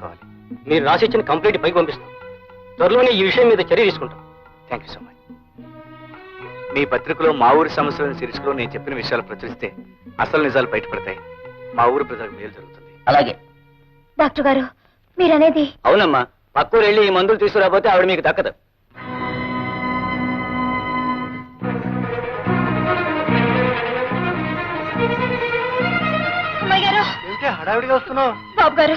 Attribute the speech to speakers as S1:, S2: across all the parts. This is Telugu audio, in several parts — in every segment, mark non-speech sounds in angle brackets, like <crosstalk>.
S1: కావాలి.
S2: మీరు రాసిచ్చిన కంప్లీట్ పైకి పంపిస్తాం. త్వరలోనే ఈ విషయం మీద చర్య తీసుకుంటాం.
S1: థ్యాంక్ యూ సో మచ్ మీ పత్రికలో మా ఊరి సమస్యలను శీర్షికలో నేను చెప్పిన విషయాలు ప్రచురిస్తే అసలు నిజాలు బయటపడతాయి. మా ఊరు ప్రజలకు మేలు జరుగుతుంది.
S2: అలాగే.
S3: డాక్టర్ గారు మీరనేది?
S2: అవునమ్మా. పక్కూరు వెళ్ళి ఈ మందులు తీసుకురాకపోతే ఆవిడ మీకు దక్కదు.
S4: హడావిడిగా వస్తున్నావు?
S3: బాబు గారు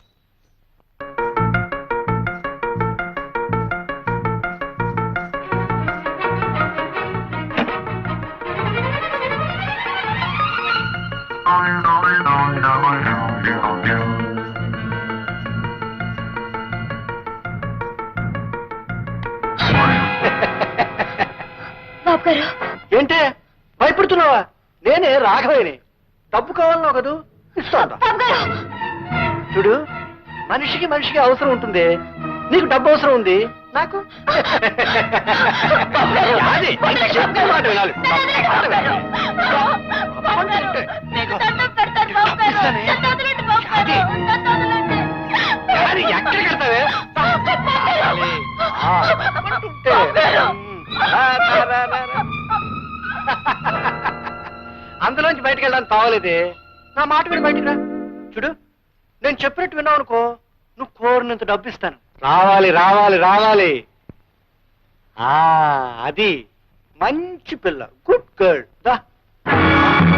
S3: బాబు గారు
S4: ఏంటే? భయపడుతున్నావా? నేనే రాఘవేని డబ్బు కావాలన్నావు కదూ ఇస్తాను.
S3: బాబు గారు
S4: చూడు మనిషికి మనిషికి అవసరం ఉంటుంది. నీకు డబ్బు అవసరం ఉంది. నాకు? అది, ఇంకా చెప్పే మాట వినాలి. మాట వినాలి. <laughs> అందులోంచి బయటకు వెళ్ళడానికి కావాలేదే నా మాట విని బయటికి రా. చూడు నేను చెప్పినట్టు విన్నావు అనుకో నువ్వు కోరినంత డబ్బు ఇస్తాను రావాలి రావాలి రావాలి. ఆ అది మంచి పిల్ల. గుడ్ గర్ల్ దా.